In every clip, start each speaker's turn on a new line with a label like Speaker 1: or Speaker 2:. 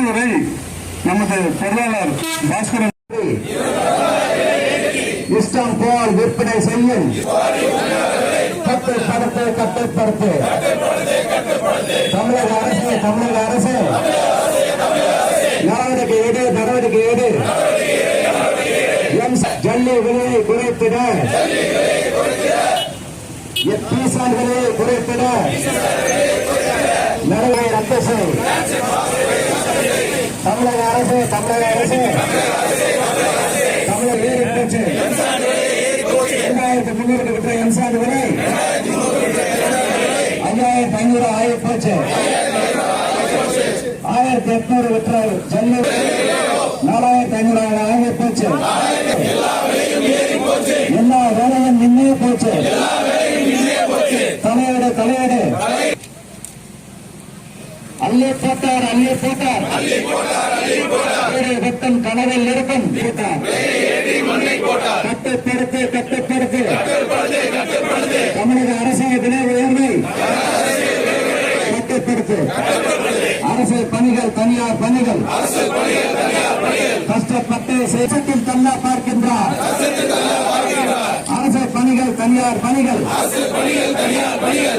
Speaker 1: திருவரை நமது பொருளாளர் பாஸ்கரன்
Speaker 2: இஷ்டம் போல் விற்பனை செய்யும். கட்டுப்படுத்து கட்டுப்படுத்து தமிழக அரசு தமிழக அரசு. நடவடிக்கை எடு நடவடிக்கை எடு. எம் ஜல்லி விலையை குறைத்திட. பீசான் விலையை குறைத்திட. தமிழக அரசு தமிழக அரசு. தமிழக ஏறி போச்சு இரண்டாயிரத்தி முன்னூறு விட்ட எம்சான் வரை ஐயாயிரத்தி ஐநூறு ஆகி போச்சு. ஆயிரத்தி எட்நூறு விற்ற ஜல்லி. நாலாயிரத்தி ஐநூறு ஆகி போச்சு. எல்லா வேலையும் நின்று போச்சு. அள்ளி போட்டார் அள்ளி போட்டார். வீடு வெட்டும் கனவில் இருக்கும் போட்டார் கட்டுப்படுத்து கட்டுப்படுத்து தமிழக அரசு விலை உயர்வை. கட்டுப்படுத்து அரசு பணிகள் தனியார் பணிகள். கஷ்டப்பட்டு சேசத்தில் தள்ள பார்க்கின்றார். அரசு பணிகள் தனியார் பணிகள்.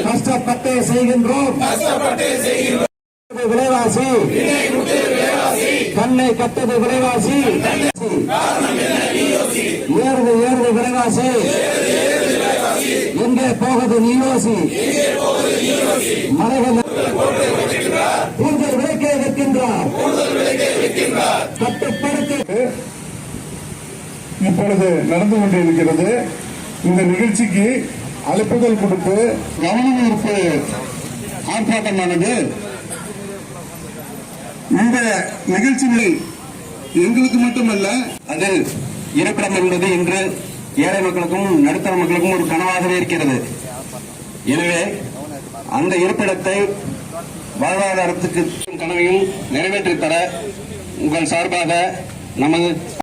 Speaker 2: கஷ்டப்பட்டு செய்கின்றோம். விலைவாசி. கண்ணை கட்டது விலைவாசி. ஏறுது ஏறுது விலைவாசி. எங்கே போகுது நீ யோசி மலைகள் கூடுதல் விலைக்கே விற்கின்றார். கட்டுப்படுத்தி.
Speaker 1: இப்பொழுது நடந்து கொண்டிருக்கிறது இந்த நிகழ்ச்சிக்கு அழைப்புதல் கொடுத்து கவனம் ஈர்ப்பு ஆர்ப்பாட்டமானது. இந்த நிகழ்ச்சிகளில் எங்களுக்கு மட்டுமல்ல
Speaker 2: அதில் இருப்பிடம் என்பது இன்று ஏழை மக்களுக்கும் நடுத்தர மக்களுக்கும் ஒரு கனவாகவே இருக்கிறது. எனவே அந்த இருப்பிடத்தை வாழ்வாதாரத்துக்கு கனவையும் நிறைவேற்றித்தர உங்கள் சார்பாக நமது